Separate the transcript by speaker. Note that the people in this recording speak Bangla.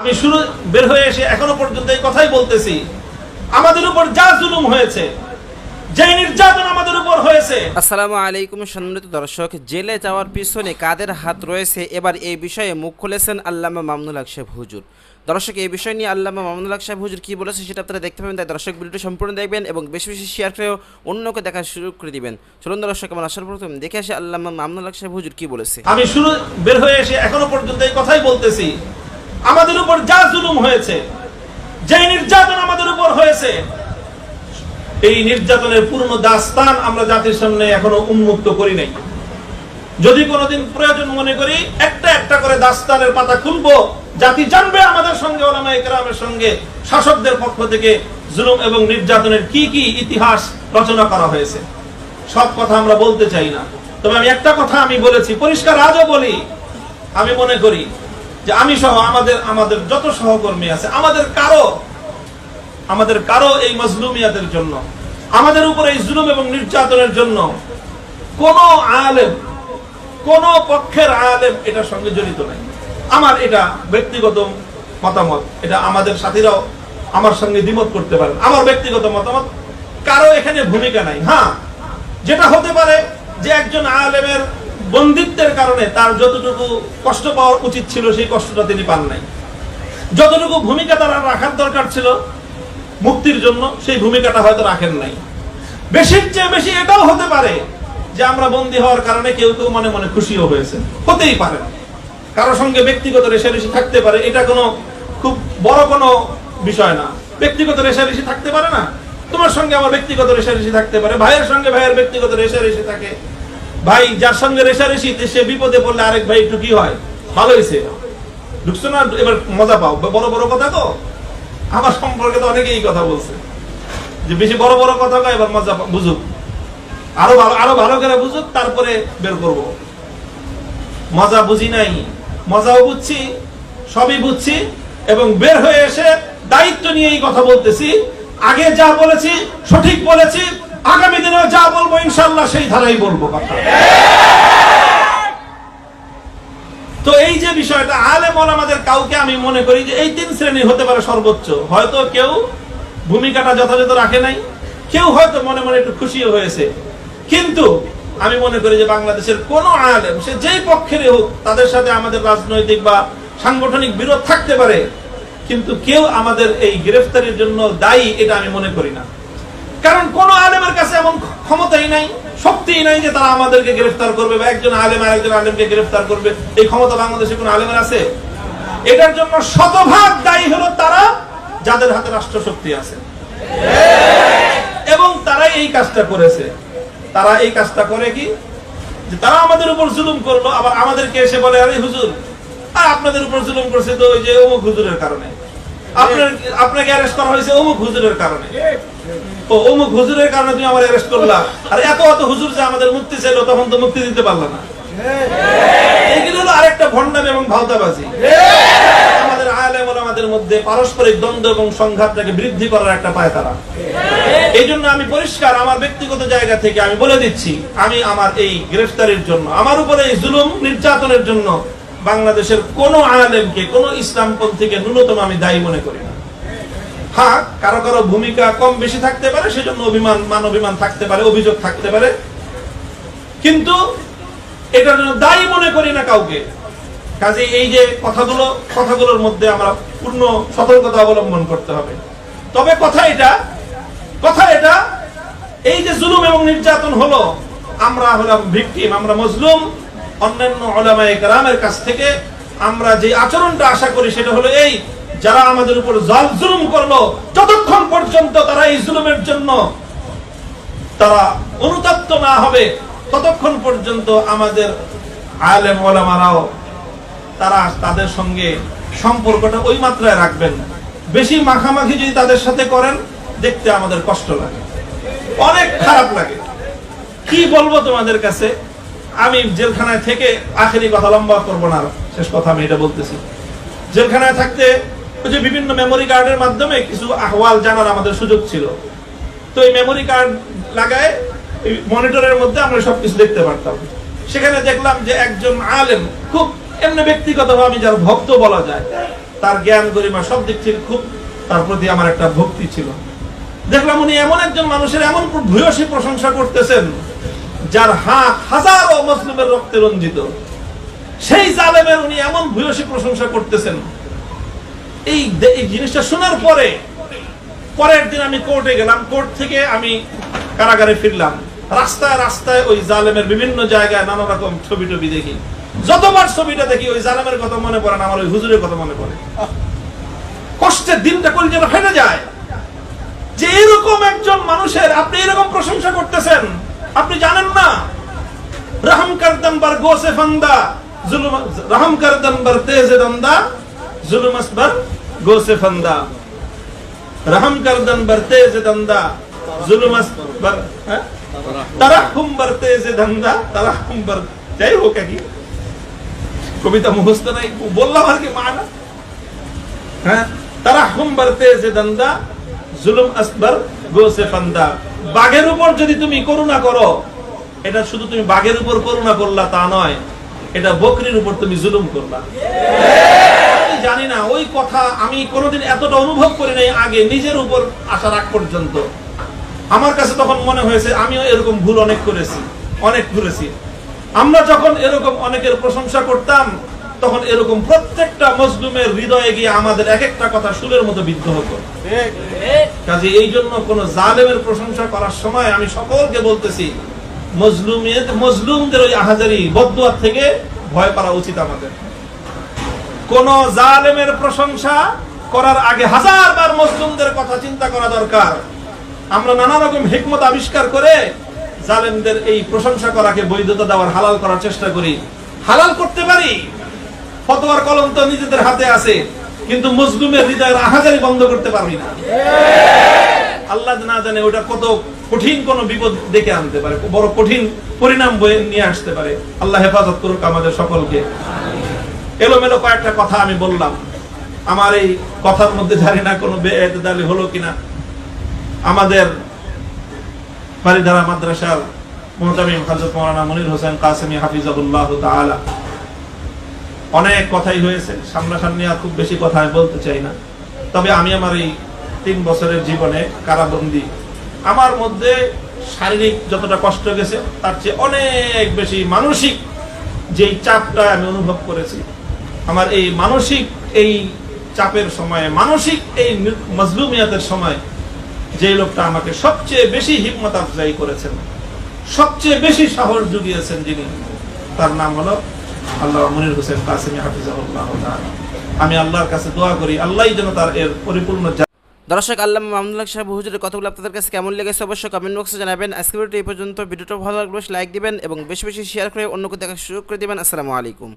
Speaker 1: আমি শুরু বের হয়ে এসে এখনও পর্যন্ত এই কথাই বলতেছি। আমাদের উপর যা জুলুম হয়েছে যে নির্যাতন আমাদের উপর হয়েছে।
Speaker 2: আসসালামু আলাইকুম সম্মানিত দর্শক জেলে যাওয়ার পিছনে কাদের হাত রয়েছে? এবার এই বিষয়ে মুখ খুলেছেন আল্লামা মামুনুল হক সাহেব হুজুর। দর্শক এই বিষয় নিয়ে আল্লামা মামুনুল হক সাহেব হুজুর কি বলেছে সেটা আপনারা দেখতে পাবেন। তাই দর্শক ভিডিওটি সম্পূর্ণ দেখবেন এবং বেশি বেশি শেয়ার করেও অন্যকে দেখা শুরু করে দিবেন। চলুন দর্শক আমার আসার প্রথম দেখে আসে আল্লামা মামুনুল হক সাহেব হুজুর কি বলেছে।
Speaker 1: আমি শুরু বের হয়ে এসে এখনও পর্যন্ত এই কথাই বলতেছি। আমাদের উপর যা জুলুম হয়েছে যে নির্যাতন আমাদের উপর হয়েছে, এই নির্যাতনের পূর্ণ দাস্তান আমরা জাতির সামনে এখনও উন্মুক্ত করি নাই। যদি কোনোদিন প্রয়োজন মনে করি, একটা একটা করে দাস্তানের পাতা খুলবো, জাতি জানবে আমাদের সঙ্গে ওলামা একরামের সঙ্গে, শাসকদের পক্ষ থেকে জুলুম এবং নির্যাতনের কি কি ইতিহাস রচনা করা হয়েছে। সব কথা আমরা বলতে চাই না। তবে আমি একটা কথা আমি বলেছি, পরিষ্কার আজও বলি, আমি মনে করি যে আমি সহ আমাদের আমাদের যত সহকর্মী আছে, আমাদের কারও আমাদের কারও এই মজলুমিয়াতের জন্য, আমাদের উপর এই জুলুম এবং নির্যাতনের জন্য কোন আলেম, কোন পক্ষের আলেম এটার সঙ্গে জড়িত নাই। আমার এটা ব্যক্তিগত মতামত, এটা আমাদের সাথীরাও আমার সঙ্গে দ্বিমত করতে পারেন। আমার ব্যক্তিগত মতামত, কারও এখানে ভূমিকা নাই। হ্যাঁ যেটা হতে পারে যে একজন আলেমের বন্দিত্বের কারণে তার যতটুকু কষ্ট পাওয়া উচিত ছিল, সেই কষ্টটা তিনি পান নাই। যতটুকু ভূমিকা তারা রাখার দরকার ছিল মুক্তির জন্য, সেই ভূমিকাটা হয়তো রাখেন নাই। বেশির চেয়ে বেশি এটাও হতে পারে যে আমরা বন্দী হওয়ার কারণে কেউ কেউ মনে মনে খুশিও হয়েছে হতেই পারে। কারও সঙ্গে ব্যক্তিগত রেশারেশি থাকতে পারে, এটা কোনো খুব বড় কোনো বিষয় না। ব্যক্তিগত রেশারেশি থাকতে পারে না। তোমার সঙ্গে আমার ব্যক্তিগত রেশারেশি থাকতে পারে, ভাইয়ের সঙ্গে ভাইয়ের ব্যক্তিগত রেশারেশি থাকে। ভাই, যার সঙ্গে রেশারেশি সে বিপদে পড়লে আরেক ভাই একটু কি হয়? ভালো হয়েছে। ঢুকছো না? এবার মজা পাও। বড় বড় কথা তো? আমার সম্পর্কে তো অনেকেই কথা বলছে। যে বেশি বড় বড় কথা কয়, এবার মজা বুঝুক। আরও ভালো আরও ভালো করে বুঝুক, তারপরে বের করব। মজা বুঝি নাই। মজাও বুঝছি, সবই বুঝছি, এবং বের হয়ে এসে দায়িত্ব নিয়ে এই কথা বলতেছি। আগে যা বলেছি, সঠিক বলেছি আগামী দিনেও যা বলব ইনশাল্লাহ সেই ধারাই বলব কথা তো এই যে বিষয়টা, আলেম আমাদের কাউকে আমি মনে করি যে এই তিন শ্রেণি হতে পারে সর্বোচ্চ। হয়তো কেউ ভূমিকাটা যথাযথ রাখে নাই, কেউ হয়তো মনে মনে একটু খুশিও হয়েছে। কিন্তু আমি মনে করি যে বাংলাদেশের কোন আলেম, সে যেই পক্ষেরই হোক, তাদের সাথে আমাদের রাজনৈতিক বা সাংগঠনিক বিরোধ থাকতে পারে, কিন্তু কেউ আমাদের এই গ্রেফতারির জন্য দায়ী, এটা আমি মনে করি না। কারণ কোন আলেমের কাছে এমন ক্ষমতাই নাই, শক্তিই নাই যে তারা আমাদেরকে গ্রেফতার করবে বা একজন আলেম আরেকজন আলেমকে গ্রেফতার করবে। এই ক্ষমতা বাংলাদেশে কোন আলেমের আছে? এটার জন্য শতভাগ দায়ী হলো তারা যাদের হাতে রাষ্ট্র শক্তি আছে। এবং তারাই এই কাজটা করেছে। তারা এই কাজটা করে কি? যে তারা আমাদের উপর জুলুম করল, আবার আমাদেরকে এসে বলে, আরে হুজুর আর আপনাদের উপর জুলুম করছে তো ওই যে অমুক হুজুরের কারণে। আপনার, আপনাকে অ্যারেস্ট করা হয়েছে অমুক হুজুরের কারণে। অমুক হুজুরের কারণে তুমি আমার অ্যারেস্ট করলা। আর এত হুজুর যে আমাদের মুক্তি চাইলো, তখন তো মুক্তি দিতে না। হলো আরেকটা ভণ্ডামি এবং ভাওতাবাজি। আমাদের আমাদের মধ্যে পারস্পরিক দ্বন্দ্ব এবং সংঘাতটাকে বৃদ্ধি করার একটা পায় তারা। এই জন্য আমি পরিষ্কার আমার ব্যক্তিগত জায়গা থেকে আমি বলে দিচ্ছি, আমি আমার এই গ্রেফতারির জন্য, আমার উপরে এই জুলুম নির্যাতনের জন্য বাংলাদেশের কোন আলেমকে, কোন ইসলামপন্থীকে ন্যূনতম আমি দায়ী মনে করি না। হ্যাঁ কারও কারও ভূমিকা কম বেশি থাকতে পারে, সেজন্য অভিমান, মান অভিমান থাকতে পারে, অভিযোগ থাকতে পারে। কিন্তু এটার জন্য দায়ী মনে করি না কাউকে। কাজে এই যে কথাগুলো, কথাগুলোর মধ্যে আমরা পূর্ণ সতর্কতা অবলম্বন করতে হবে। তবে কথা এটা কথা এটা, এই যে জুলুম এবং নির্যাতন হলো, আমরা হলাম ভিকটিম, আমরা মজলুম। অন্যান্য ওলামায়ে কেরামের কাছ থেকে আমরা যে আচরণটা আশা করি, সেটা হলো এই যারা আমাদের উপর জল জুলুম করল, যতক্ষণ পর্যন্ত তারা এই জুলুমের জন্য তারা অনুতপ্ত না হবে, ততক্ষণ পর্যন্ত আমাদের আলেম ওলামারাও তারা তাদের সঙ্গে সম্পর্কটা ওই মাত্রায় রাখবেন। বেশি মাখামাখি যদি তাদের সাথে করেন, দেখতে আমাদের কষ্ট লাগে। অনেক খারাপ লাগে। কি বলব তোমাদের কাছে? আমি জেলখানায় থেকে আখেরি কথা লম্বা করব না শেষ কথা আমি এটা বলতেছি। জেলখানায় থাকতে যে বিভিন্ন মেমোরি কার্ডের মাধ্যমে কিছু আহওয়াল জানার আমাদের সুযোগ ছিল। তো এই মেমোরি কার্ড লাগায় মনিটরের মধ্যে আমরা সবকিছু দেখতে পারতাম। সেখানে দেখলাম যে একজন আলেম, খুব এমনি ব্যক্তিগতভাবে যার ভক্ত বলা যায়, তার জ্ঞান, গরিমা সব দিক থেকে খুব তার প্রতি আমার একটা ভক্তি ছিল। দেখলাম উনি এমন একজন মানুষের এমন ভূয়সী প্রশংসা করতেছেন, যার হাত হাজারো মুসলিমের রক্তে রঞ্জিত। সেই জালেমের উনি এমন ভূয়সী প্রশংসা করতেছেন এই জিনিসটা শোনার পরে, পরের দিন আমি কোর্টে গেলাম। কোর্ট থেকে আমি কারাগারে ফিরলাম। রাস্তায় রাস্তায় ওই জালেমের বিভিন্ন জায়গায় নানা রকম ছবি টবি দেখি। যতবার ছবিটা দেখি, ওই জালেমের কথা মনে পড়ে আমার ওই হুজুরের কথা মনে পড়ে। কষ্টের দিনটা করলে যেন ফেটে যায়। যে এরকম একজন মানুষের আপনি এরকম প্রশংসা করতেছেন, আপনি জানেন না? রহম করদম বার গোসে ফন্দা, জুলুম রহম করদম তেজে দন্দা, জুলুম আসবার গোসে ফন্দা রহম করদম বার তেজে দন্দা। জুলুম আসবার হ্যাঁ? তারাহুম বার তেজে দন্দা। যাই হোক কি কবিতা মুখস্থ নাই। বললাম আর কি মানা। হ্যাঁ? তারাহুম বার তেজে দন্দা। জুলুম আসবার গোসে ফান্দা বাঘের উপর যদি তুমি করুণা করো, এটা শুধু তুমি বাঘের উপর করুণা করলা তা নয়, এটা বকরির উপর তুমি জুলুম করলা। জানি না, ওই কথা আমি কোনোদিন এতটা অনুভব করি নাই আগে নিজের উপর আসার আগ পর্যন্ত। আমার কাছে তখন মনে হয়েছে, আমিও এরকম ভুল অনেক করেছি অনেক করেছি। আমরা যখন এরকম অনেকের প্রশংসা করতাম, তখন এরকম প্রত্যেকটা মজলুমের হৃদয়ে গিয়ে আমাদের এক একটা কথা সুরের মতো বিদ্ধ হতো। কাজে এই জন্য কোন জালেমের প্রশংসা করার সময় আমি সকলকে বলতেছি, মজলুমের, মজলুমদের ওই আহাজারি বদুয়ার থেকে ভয় করা উচিত আমাদের। কোন জালেমের প্রশংসা করার আগে হাজার বার মজলুমদের কথা চিন্তা করা দরকার। আমরা নানা রকম হিকমত আবিষ্কার করে জালেমদের এই প্রশংসা করাকে বৈধতা দেওয়ার, হালাল করার চেষ্টা করি। হালাল করতে পারি, ফতোয়ার কলম তো নিজেদের হাতে আছে, কিন্তু মজলুমের হৃদয়ের আহাজারি বন্ধ করতে পারবি না। আল্লাহ না জানে ওটা কত কঠিন কোন বিপদ ডেকে আনতে পারে, বড় কঠিন পরিণাম বয়ে নিয়ে আসতে পারে। আল্লাহ হেফাজত করুক আমাদের সকলকে। এলোমেলো কয়েকটা কথা আমি বললাম। আমার এই কথার মধ্যে জানি না কোনো বেদালি হলো কিনা। আমাদের বাড়িধারা মাদ্রাসার মোহতামিম হযরত মাওলানা মনির হোসেন কাসেমি হাফিজাহুল্লাহ তাআলা। অনেক কথাই হয়েছে, সামনাসামনি আর খুব বেশি কথা আমি বলতে চাই না। তবে আমি আমার এই তিন বছরের জীবনে কারাবন্দি। আমার মধ্যে শারীরিক যতটা কষ্ট গেছে, তার চেয়ে অনেক বেশি মানসিক যেই চাপটা আমি অনুভব করেছি আমার এই মানসিক এই চাপের সময়ে, মানসিক এই মজলুমিয়াতের সময় যে লোকটা আমাকে সবচেয়ে বেশি হিকমত আফজাই করেছেন, সবচেয়ে বেশি সাহস জুগিয়েছেন যিনি, তার নাম হলো আল্লাহ মনির হোসেন কাসিমি হাফিজাহুল্লাহ। আমি আল্লাহর কাছে দোয়া করি, আল্লাহই যেন তার এর পরিপূর্ণ
Speaker 2: দর্শক, আল্লাহ মামুনুল্লাহ সাহেব হুজুরের কথাগুলো আপনাদের কাছে কেমন লেগেছে অবশ্যই কমেন্ট বক্সে জানাবেন। আজকে এই পর্যন্ত। ভিডিওটা ভালো লাগলে লাইক দিবেন এবং বেশি বেশি শেয়ার করে অন্যকে দেখার সুযোগ করে দিবেন। আসসালামু আলাইকুম।